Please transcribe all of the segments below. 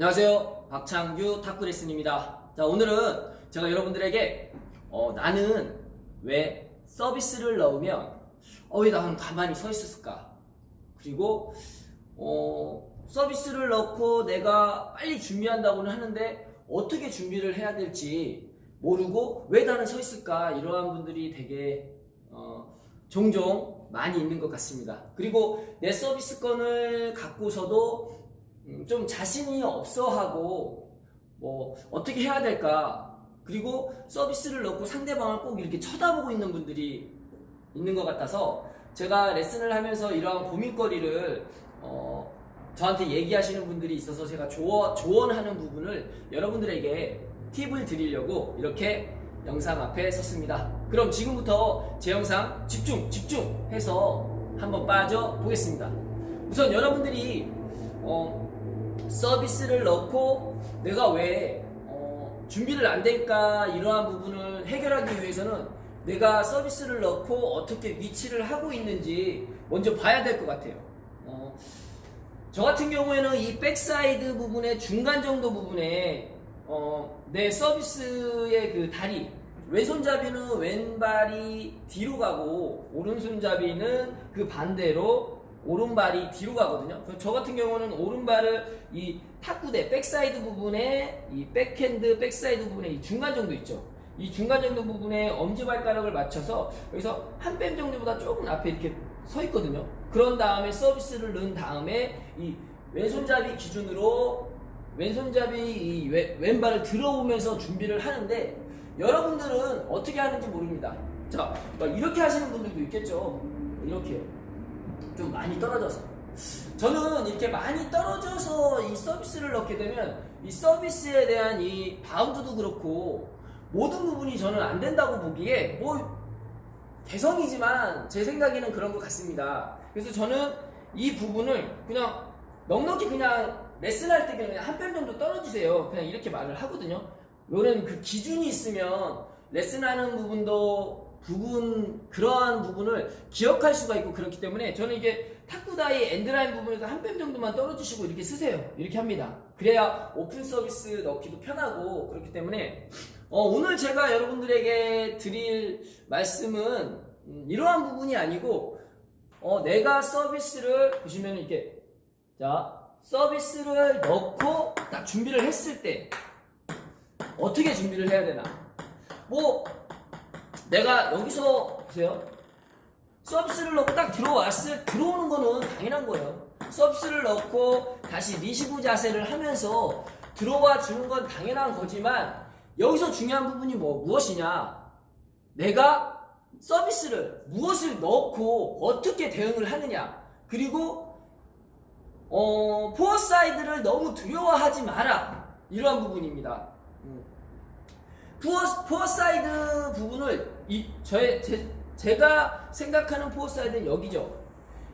안녕하세요. 박창규 탁구레슨입니다. 자, 오늘은 제가 여러분들에게 어, 나는 왜 서비스를 넣으면 어, 왜 나는 가만히 서 있었을까? 그리고 어, 서비스를 넣고 내가 빨리 준비한다고는 하는데 어떻게 준비를 해야 될지 모르고 왜 나는 서 있을까? 이러한 분들이 되게 어, 종종 많이 있는 것 같습니다. 그리고 내 서비스 건을 갖고서도 음, 좀 자신이 없어하고 뭐 어떻게 해야 될까 그리고 서비스를 넣고 상대방을 꼭 이렇게 쳐다보고 있는 분들이 있는 것 같아서 제가 레슨을 하면서 이러한 고민거리를 어, 저한테 얘기하시는 분들이 있어서 제가 조언, 조언하는 부분을 여러분들에게 팁을 드리려고 이렇게 영상 앞에 섰습니다. 그럼 지금부터 제 영상 집중 집중해서 한번 빠져 보겠습니다. 우선 여러분들이 어, 서비스를 넣고 내가 왜 어, 준비를 안 될까 이러한 부분을 해결하기 위해서는 내가 서비스를 넣고 어떻게 위치를 하고 있는지 먼저 봐야 될 것 같아요. 어, 저 같은 경우에는 이 백사이드 부분의 중간 정도 부분에 어, 내 서비스의 그 다리 왼손잡이는 왼발이 뒤로 가고 오른손잡이는 그 반대로 오른발이 뒤로 가거든요. 저 같은 경우는 오른발을 이 탁구대 백사이드 부분에 이 백핸드 백사이드 부분에 이 중간 정도 있죠. 이 중간 정도 부분에 엄지발가락을 맞춰서 여기서 한 뺨 정도보다 조금 앞에 이렇게 서 있거든요. 그런 다음에 서비스를 넣은 다음에 이 왼손잡이 기준으로 왼손잡이 이 왼- 왼발을 들어오면서 준비를 하는데 여러분들은 어떻게 하는지 모릅니다. 자, 막 이렇게 하시는 분들도 있겠죠. 이렇게 좀 많이 떨어져서. 저는 이렇게 많이 떨어져서 이 서비스를 넣게 되면 이 서비스에 대한 이 바운드도 그렇고 모든 부분이 저는 안 된다고 보기에 뭐 개성이지만 제 생각에는 그런 것 같습니다. 그래서 저는 이 부분을 그냥 넉넉히 그냥 레슨할 때 그냥 한뺨 정도 떨어지세요. 그냥 이렇게 말을 하거든요. 요런 그 기준이 있으면 레슨하는 부분도 부분 그러한 부분을 기억할 수가 있고 그렇기 때문에 저는 이게 탁구다이 엔드라인 부분에서 한뺨 정도만 떨어지시고 이렇게 쓰세요. 이렇게 합니다. 그래야 오픈 서비스 넣기도 편하고 그렇기 때문에 어, 오늘 제가 여러분들에게 드릴 말씀은 음, 이러한 부분이 아니고 어, 내가 서비스를 보시면 이렇게 자 서비스를 넣고 딱 준비를 했을 때 어떻게 준비를 해야 되나 뭐 내가 여기서 보세요. 서비스를 넣고 딱 들어왔을 들어오는 거는 당연한 거예요. 서비스를 넣고 다시 리시브 자세를 하면서 들어와 주는 건 당연한 거지만 여기서 중요한 부분이 뭐 무엇이냐? 내가 서비스를 무엇을 넣고 어떻게 대응을 하느냐? 그리고 어, 포어 사이드를 너무 두려워하지 마라. 이러한 부분입니다. 음. 포어, 포어 사이드 부분을 이 저의 제, 제가 생각하는 포어 사이드는 여기죠.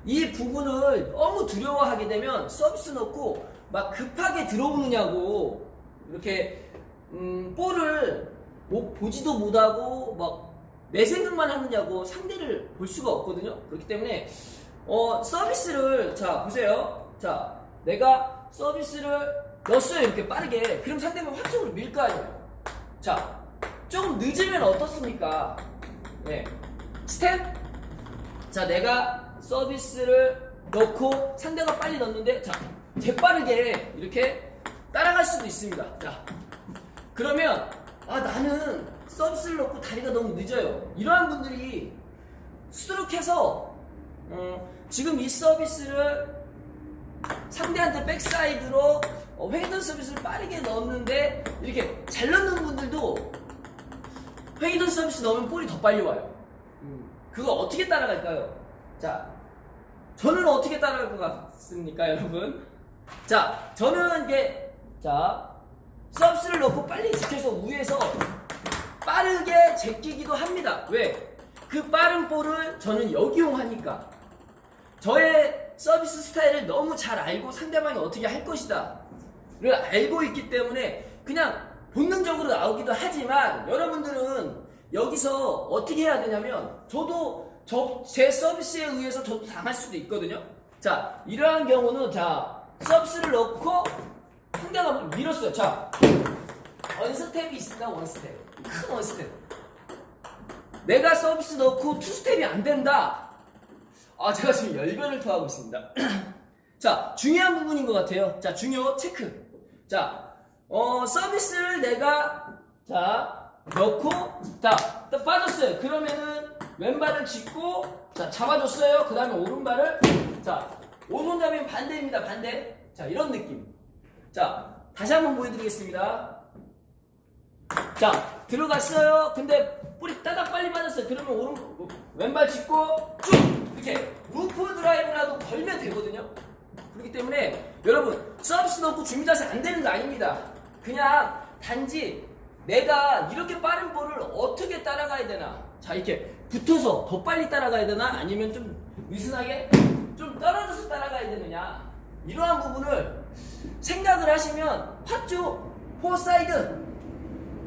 이 부분을 너무 두려워하게 되면 서비스 넣고 막 급하게 들어오느냐고 이렇게 음, 볼을 뭐 보지도 못하고 막 내 생각만 하느냐고 상대를 볼 수가 없거든요. 그렇기 때문에 어, 서비스를 자 보세요. 자 내가 서비스를 넣었어요 이렇게 빠르게 그럼 상대방 확정으로 밀 거 아니에요. 자 조금 늦으면 어떻습니까? 네 스텝 자 내가 서비스를 넣고 상대가 빨리 넣는데 자 재빠르게 이렇게 따라갈 수도 있습니다. 자 그러면 아 나는 서비스를 넣고 다리가 너무 늦어요. 이러한 분들이 수두룩해서 어, 지금 이 서비스를 상대한테 백사이드로 어, 횡단 서비스를 빠르게 넣었는데 이렇게 잘 넣는 분들도 횡단 서비스 넣으면 볼이 더 빨리 와요. 음, 그거 어떻게 따라갈까요? 자, 저는 어떻게 따라갈 것 같습니까, 여러분? 자, 저는 이게 자 서비스를 넣고 빨리 지켜서 위에서 빠르게 제끼기도 합니다. 왜? 그 빠른 볼을 저는 역이용하니까. 저의 서비스 스타일을 너무 잘 알고 상대방이 어떻게 할 것이다. 를 알고 있기 때문에 그냥 본능적으로 나오기도 하지만 여러분들은 여기서 어떻게 해야 되냐면 저도 저, 제 서비스에 의해서 저도 당할 수도 있거든요. 자, 이러한 경우는 자, 서비스를 넣고 상대가 밀었어요. 자, 원스텝이 있습니다. 원스텝. 큰 원스텝. 내가 서비스 넣고 투스텝이 안 된다. 아, 제가 지금 열변을 토하고 있습니다. 자, 중요한 부분인 것 같아요. 자, 중요 체크. 자, 어, 서비스를 내가, 자, 넣고, 자, 딱 빠졌어요. 그러면은, 왼발을 짚고, 자, 잡아줬어요. 그 다음에 오른발을, 자, 오른손잡이는 반대입니다. 반대. 자, 이런 느낌. 자, 다시 한번 보여드리겠습니다. 자, 들어갔어요. 근데 뿌리 따닥 빨리 맞았어요. 그러면 오른, 왼발 짚고, 쭉! 이렇게, 루프 드라이브라도 걸면 되거든요. 그렇기 때문에 여러분 서비스 넣고 준비 자세 안 되는 거 아닙니다. 그냥 단지 내가 이렇게 빠른 볼을 어떻게 따라가야 되나. 자 이렇게 붙어서 더 빨리 따라가야 되나 아니면 좀 느슨하게 좀 떨어져서 따라가야 되느냐 이러한 부분을 생각을 하시면 팟쪽 포사이드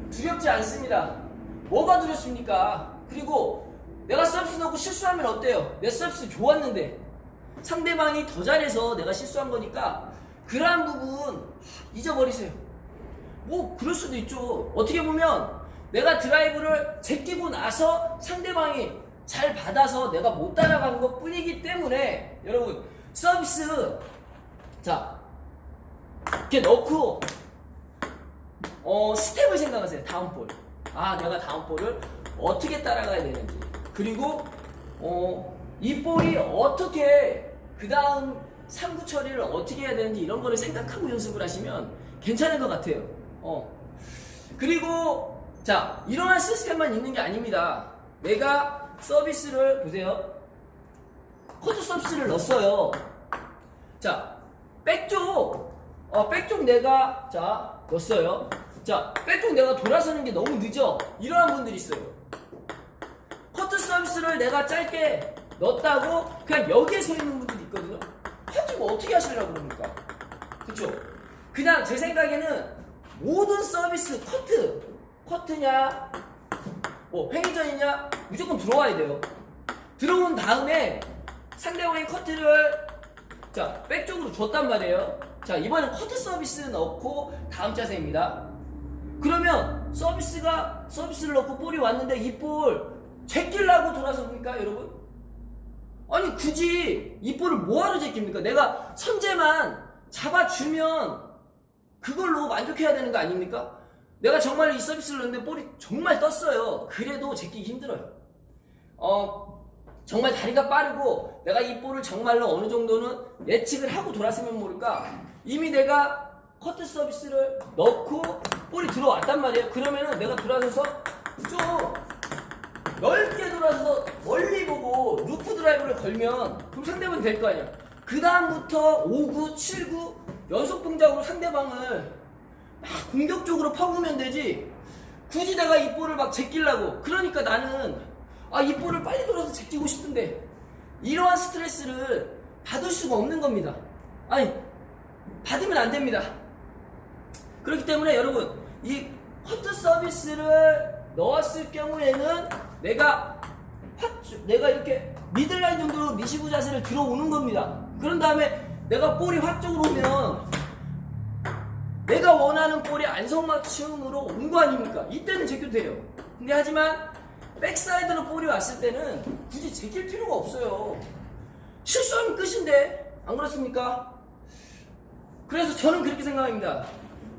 두렵지 않습니다. 뭐가 두렵습니까? 그리고 내가 서비스 넣고 실수하면 어때요? 내 서비스 좋았는데 상대방이 더 잘해서 내가 실수한 거니까 그러한 부분 잊어버리세요. 뭐 그럴 수도 있죠. 어떻게 보면 내가 드라이브를 제끼고 나서 상대방이 잘 받아서 내가 못 따라간 것 뿐이기 때문에 여러분 서비스 자 이렇게 넣고 어 스텝을 생각하세요. 다음 볼. 아 내가 다음 볼을 어떻게 따라가야 되는지 그리고 어 이 볼이 어떻게 그 다음 3구 처리를 어떻게 해야 되는지 이런 거를 생각하고 연습을 하시면 괜찮을 것 같아요. 어. 그리고 자 이러한 시스템만 있는 게 아닙니다. 내가 서비스를 보세요. 코드 서비스를 넣었어요. 자 백쪽 어 백쪽 내가 자 넣었어요. 자 백쪽 내가 돌아서는 게 너무 늦어. 이러한 분들이 있어요. 커트 서비스를 내가 짧게 넣었다고 그냥 여기에 서 있는 분들이 있거든요. 뭐 어떻게 하시려고 그럽니까? 그쵸? 그냥 제 생각에는 모든 서비스 커트, 커트냐, 뭐 회의전이냐 무조건 들어와야 돼요. 들어온 다음에 상대방의 커트를 자 백쪽으로 줬단 말이에요. 자 이번엔 커트 서비스 넣고 다음 자세입니다. 그러면 서비스가 서비스를 넣고 볼이 왔는데 이 볼 제끼려고 돌아섭니까 여러분? 아니 굳이 이 볼을 뭐하러 제낍니까? 내가 선제만 잡아주면 그걸로 만족해야 되는 거 아닙니까? 내가 정말 이 서비스를 넣는데 볼이 정말 떴어요. 그래도 제끼기 힘들어요. 어 정말 다리가 빠르고 내가 이 볼을 정말로 어느 정도는 예측을 하고 돌았으면 모를까 이미 내가 커트 서비스를 넣고 볼이 들어왔단 말이에요. 그러면은 내가 돌아서서 좀 넓게 돌아서 멀리 보고 루프 드라이브를 걸면 그럼 상대방이 될 거 아니야. 그 다음부터 5구, 7구 연속 동작으로 상대방을 막 공격적으로 파보면 되지. 굳이 내가 이 볼을 막 제끼려고. 그러니까 나는 아, 이 볼을 빨리 돌아서 제끼고 싶은데 이러한 스트레스를 받을 수가 없는 겁니다. 아니, 받으면 안 됩니다. 그렇기 때문에 여러분, 이 커트 서비스를 넣었을 경우에는 내가 확, 내가 이렇게 미들라인 정도로 미시브 자세를 들어오는 겁니다. 그런 다음에 내가 볼이 확 쪽으로 오면 내가 원하는 볼이 안성맞춤으로 온 거 아닙니까? 이때는 제껴도 돼요. 근데 하지만 백사이드로 볼이 왔을 때는 굳이 제낄 필요가 없어요. 실수하면 끝인데 안 그렇습니까? 그래서 저는 그렇게 생각합니다.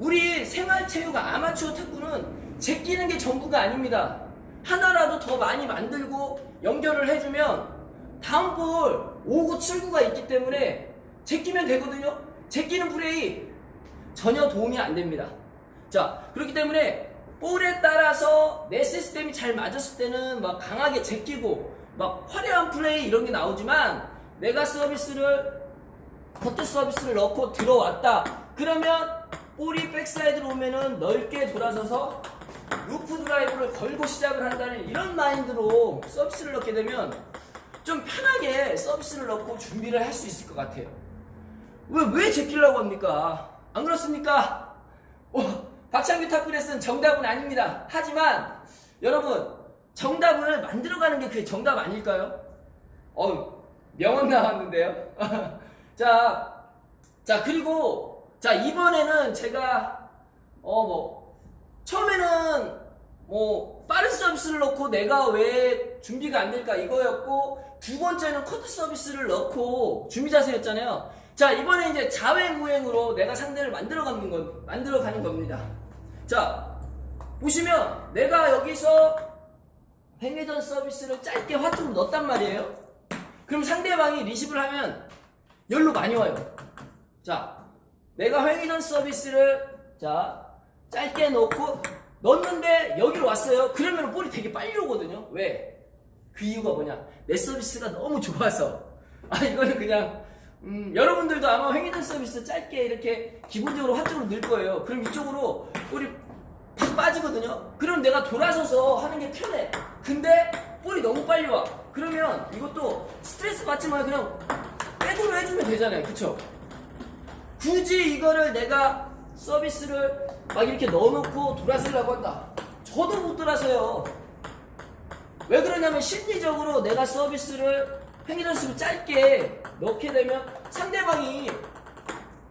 우리 생활체육 아마추어 탁구는 제끼는 게 전부가 아닙니다. 하나라도 더 많이 만들고 연결을 해주면 다음 볼 5구, 7구가 있기 때문에 제끼면 되거든요. 제끼는 플레이 전혀 도움이 안 됩니다. 자, 그렇기 때문에 볼에 따라서 내 시스템이 잘 맞았을 때는 막 강하게 제끼고 막 화려한 플레이 이런 게 나오지만 내가 서비스를 커트 서비스를 넣고 들어왔다. 그러면 볼이 백사이드로 오면은 넓게 돌아서서 루프 드라이브를 걸고 시작을 한다는 이런 마인드로 서비스를 넣게 되면 좀 편하게 서비스를 넣고 준비를 할 수 있을 것 같아요. 왜, 왜 제끼려고 합니까? 안 그렇습니까? 어, 박창규 탑그레스는 정답은 아닙니다. 하지만 여러분 정답을 만들어가는 게 그게 정답 아닐까요? 어 명언 나왔는데요. 자, 자 그리고 자, 이번에는 제가, 어, 뭐, 처음에는 뭐, 빠른 서비스를 넣고 내가 왜 준비가 안 될까 이거였고, 두 번째는 커트 서비스를 넣고 준비 자세였잖아요. 자, 이번에 이제 자행우행으로 내가 상대를 만들어 가는 건, 만들어 가는 겁니다. 자, 보시면 내가 여기서 행회전 서비스를 짧게 화투로 넣었단 말이에요. 그럼 상대방이 리시브를 하면 열로 많이 와요. 자, 내가 행회전 서비스를 자 짧게 넣고 넣었는데 여기로 왔어요. 그러면 볼이 되게 빨리 오거든요. 왜? 그 이유가 뭐냐? 내 서비스가 너무 좋아서. 아 이거는 그냥 음, 여러분들도 아마 행위전 서비스 짧게 이렇게 기본적으로 한쪽으로 넣을 거예요. 그럼 이쪽으로 볼이 팍 빠지거든요. 그럼 내가 돌아서서 하는 게 편해. 근데 볼이 너무 빨리 와. 그러면 이것도 스트레스 받지 말고 그냥 백으로 해주면 되잖아요. 그쵸? 굳이 이거를 내가 서비스를 막 이렇게 넣어놓고 돌아서려고 한다. 저도 못 돌아서요. 왜 그러냐면 심리적으로 내가 서비스를 행위전습을 짧게 넣게 되면 상대방이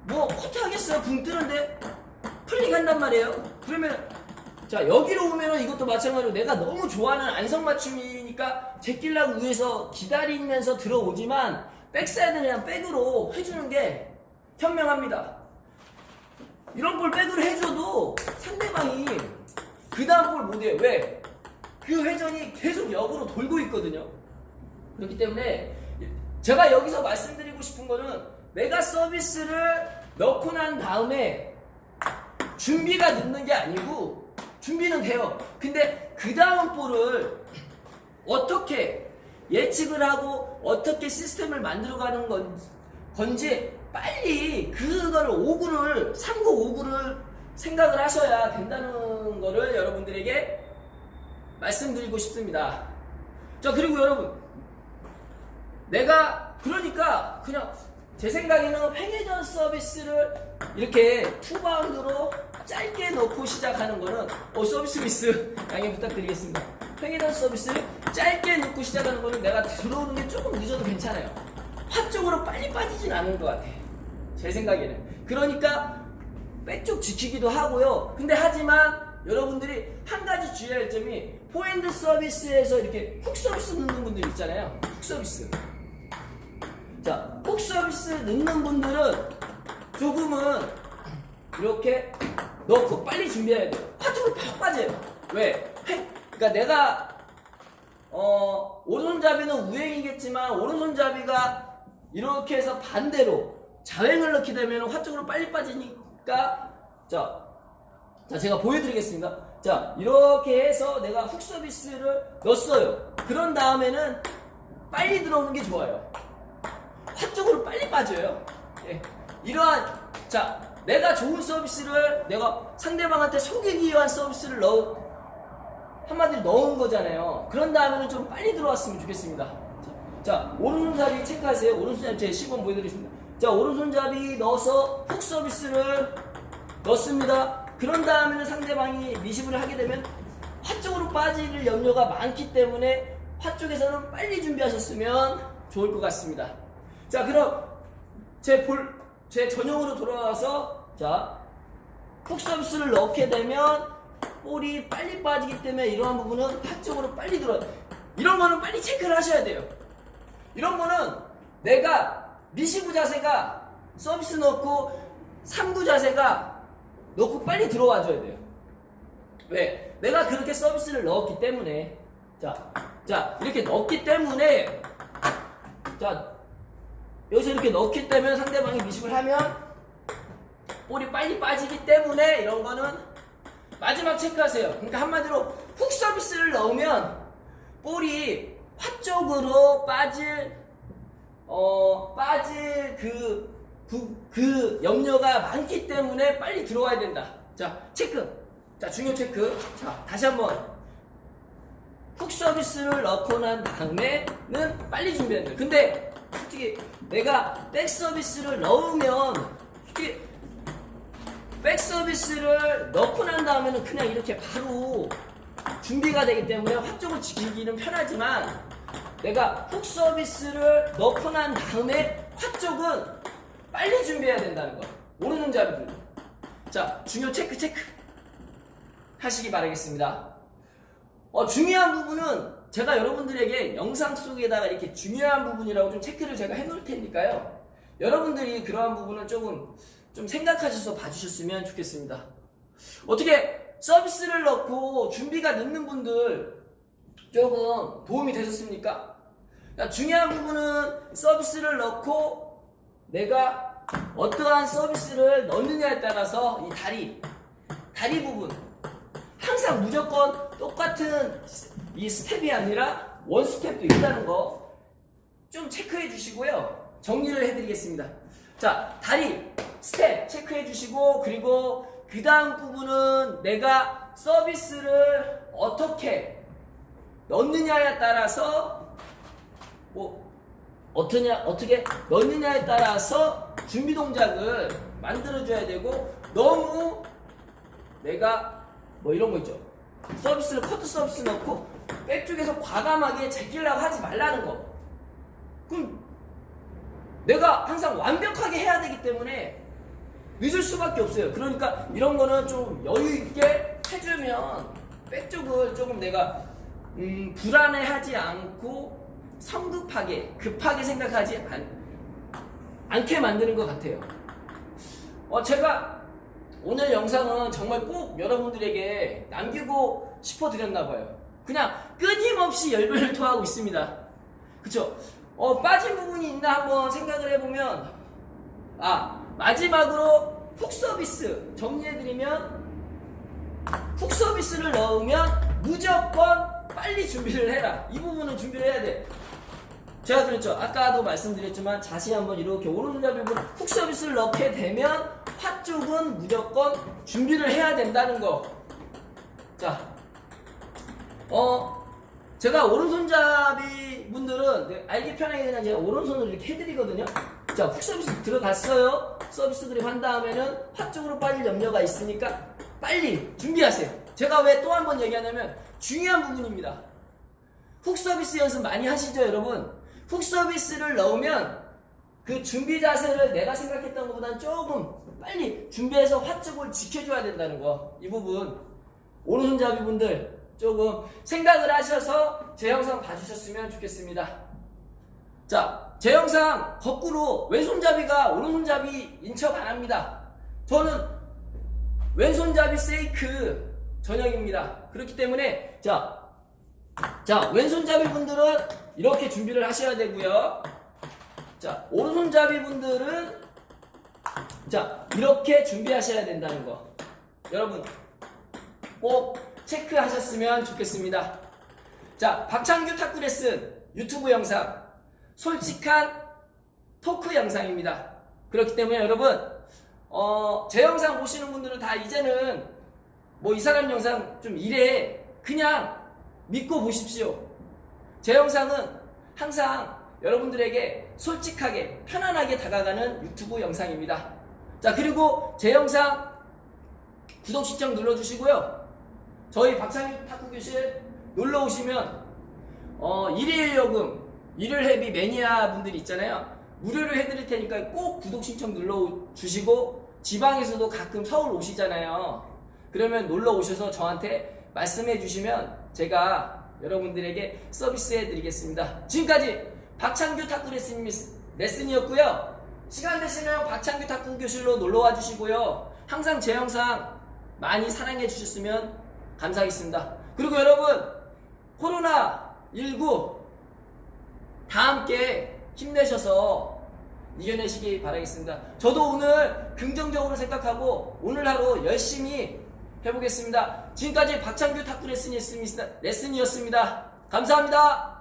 뭐 커트 하겠어요. 붕 뜨는데 풀링 한단 말이에요. 그러면 자 여기로 오면은 이것도 마찬가지로 내가 너무 좋아하는 안성맞춤이니까 제끼려고 위해서 기다리면서 들어오지만 백사이드는 그냥 백으로 해주는 게 현명합니다. 이런 볼 백으로 해줘도 상대방이 그 다음 볼 못해요. 왜? 그 회전이 계속 역으로 돌고 있거든요. 그렇기 때문에 제가 여기서 말씀드리고 싶은 거는 내가 서비스를 넣고 난 다음에 준비가 늦는 게 아니고 준비는 돼요. 근데 그 다음 볼을 어떻게 예측을 하고 어떻게 시스템을 만들어가는 건, 건지 빨리 그거를 5구를 3구 5구를 생각을 하셔야 된다는 거를 여러분들에게 말씀드리고 싶습니다. 자 그리고 여러분 내가 그러니까 그냥 제 생각에는 횡회전 서비스를 이렇게 투바운드로 짧게 넣고 시작하는 거는 어 서비스 미스 양해 부탁드리겠습니다. 횡회전 서비스를 짧게 넣고 시작하는 거는 내가 들어오는 게 조금 늦어도 괜찮아요. 화 쪽으로 빨리 빠지진 않을 것 같아. 제 생각에는. 그러니까 백쪽 지키기도 하고요. 근데 하지만 여러분들이 한 가지 주의할 점이 포핸드 서비스에서 이렇게 훅 서비스 넣는 분들 있잖아요. 훅 서비스. 자, 훅 서비스 넣는 분들은 조금은 이렇게 넣고 빨리 준비해야 돼요. 화투로 팍 빠져요. 왜? 획- 그러니까 내가 어, 오른손잡이는 우행이겠지만 오른손잡이가 이렇게 해서 반대로 자행을 넣게 되면 화 쪽으로 빨리 빠지니까 자, 자 제가 보여드리겠습니다. 자 이렇게 해서 내가 훅 서비스를 넣었어요. 그런 다음에는 빨리 들어오는 게 좋아요. 화 쪽으로 빨리 빠져요. 예. 이러한 자 내가 좋은 서비스를 내가 상대방한테 속이기 위한 서비스를 넣 한마디로 넣은 거잖아요. 그런 다음에는 좀 빨리 들어왔으면 좋겠습니다. 자, 자, 오른손잡이 체크하세요. 오른손잡이 제 시범 보여드리겠습니다. 자, 오른손잡이 넣어서 훅 서비스를 넣습니다. 그런 다음에는 상대방이 리시브를 하게 되면 화 쪽으로 빠질 염려가 많기 때문에 화 쪽에서는 빨리 준비하셨으면 좋을 것 같습니다. 자, 그럼 제 볼, 제 전용으로 돌아와서 자, 훅 서비스를 넣게 되면 볼이 빨리 빠지기 때문에 이러한 부분은 한쪽으로 빨리 들어요. 이런 거는 빨리 체크를 하셔야 돼요. 이런 거는 내가 리시브 자세가 서비스 넣고 3구 자세가 넣고 빨리 들어와 줘야 돼요. 왜? 내가 그렇게 서비스를 넣었기 때문에 자, 자 이렇게 넣었기 때문에 자 여기서 이렇게 넣기 때문에 상대방이 리시브를 하면 볼이 빨리 빠지기 때문에 이런 거는 마지막 체크하세요. 그러니까 한마디로 훅 서비스를 넣으면 볼이 화 쪽으로 빠질 어 빠질 그, 그, 그 염려가 많기 때문에 빨리 들어와야 된다. 자 체크. 자 중요 체크. 자 다시 한번 훅 서비스를 넣고 난 다음에는 빨리 준비해야 돼. 근데 솔직히 내가 백 서비스를 넣으면 솔직히 백 서비스를 넣고 난 다음에는 그냥 이렇게 바로 준비가 되기 때문에 화쪽을 지키기는 편하지만 내가 훅 서비스를 넣고 난 다음에 화쪽은 빨리 준비해야 된다는 거. 오른손잡이들. 자, 중요 체크 체크 하시기 바라겠습니다. 어, 중요한 부분은 제가 여러분들에게 영상 속에다가 이렇게 중요한 부분이라고 좀 체크를 제가 해놓을 테니까요. 여러분들이 그러한 부분을 조금 좀 생각하셔서 봐주셨으면 좋겠습니다. 어떻게 서비스를 넣고 준비가 늦는 분들 조금 도움이 되셨습니까? 그러니까 중요한 부분은 서비스를 넣고 내가 어떠한 서비스를 넣느냐에 따라서 이 다리, 다리 부분 항상 무조건 똑같은 이 스텝이 아니라 원 스텝도 있다는 거 좀 체크해 주시고요. 정리를 해드리겠습니다. 자, 다리 스텝 체크해 주시고 그리고 그 다음 부분은 내가 서비스를 어떻게 넣느냐에 따라서 뭐 어떠냐 어떻게 넣느냐에 따라서 준비 동작을 만들어 줘야 되고 너무 내가 뭐 이런 거 있죠. 서비스를 커트 서비스 넣고 백쪽에서 과감하게 제끼려고 하지 말라는 거. 그럼 내가 항상 완벽하게 해야 되기 때문에 늦을 수밖에 없어요 그러니까 이런 거는 좀 여유 있게 해주면 백쪽을 조금 내가 음, 불안해하지 않고 성급하게 급하게 생각하지 않, 않게 만드는 것 같아요. 어, 제가 오늘 영상은 정말 꼭 여러분들에게 남기고 싶어 드렸나 봐요. 그냥 끊임없이 열변을 토하고 있습니다. 그쵸? 어, 빠진 부분이 있나 한번 생각을 해보면, 아, 마지막으로 훅 서비스 정리해드리면, 훅 서비스를 넣으면 무조건 빨리 준비를 해라. 이 부분은 준비를 해야 돼. 제가 그랬죠. 아까도 말씀드렸지만 자세히 한번 이렇게 오른손잡이 부분 훅 서비스를 넣게 되면 화 쪽은 무조건 준비를 해야 된다는 거. 자, 어, 제가 오른손잡이 분들은 네, 알기 편하게 그냥 제가 오른손으로 이렇게 해드리거든요. 자, 훅 서비스 들어갔어요. 서비스 그립 한 다음에는 화 쪽으로 빠질 염려가 있으니까 빨리 준비하세요. 제가 왜 또 한 번 얘기하냐면 중요한 부분입니다. 훅 서비스 연습 많이 하시죠, 여러분? 훅 서비스를 넣으면 그 준비 자세를 내가 생각했던 것보다는 조금 빨리 준비해서 화쪽을 지켜줘야 된다는 거. 이 부분 오른손잡이 분들 조금 생각을 하셔서 제 영상 봐주셨으면 좋겠습니다. 자, 제 영상 거꾸로 왼손잡이가 오른손잡이 인 척 안 합니다. 저는 왼손잡이 세이크 전형입니다. 그렇기 때문에 자, 자 왼손잡이 분들은 이렇게 준비를 하셔야 되고요. 자 오른손잡이 분들은 자 이렇게 준비하셔야 된다는 거. 여러분 꼭 체크하셨으면 좋겠습니다. 자 박창규 탁구 레슨 유튜브 영상 솔직한 토크 영상입니다. 그렇기 때문에 여러분 어, 제 영상 보시는 분들은 다 이제는 뭐 이 사람 영상 좀 이래 그냥 믿고 보십시오. 제 영상은 항상 여러분들에게 솔직하게 편안하게 다가가는 유튜브 영상입니다. 자 그리고 제 영상 구독 신청 눌러주시고요. 저희 박상윤 탁구 교실 놀러 오시면 어, 일일 요금, 일일 회비 매니아 분들이 있잖아요. 무료로 해드릴 테니까 꼭 구독 신청 눌러 주시고 지방에서도 가끔 서울 오시잖아요. 그러면 놀러 오셔서 저한테 말씀해 주시면 제가 여러분들에게 서비스 해 드리겠습니다. 지금까지 박창규 탁구 레슨, 레슨이었고요. 시간 되시면 박창규 탁구 교실로 놀러 와 주시고요. 항상 제 영상 많이 사랑해 주셨으면 감사하겠습니다. 그리고 여러분 코로나 19 다 함께 힘내셔서 이겨내시기 바라겠습니다. 저도 오늘 긍정적으로 생각하고 오늘 하루 열심히 해보겠습니다. 지금까지 박창규 탁구 레슨이었습니다. 레슨이었습니다. 감사합니다.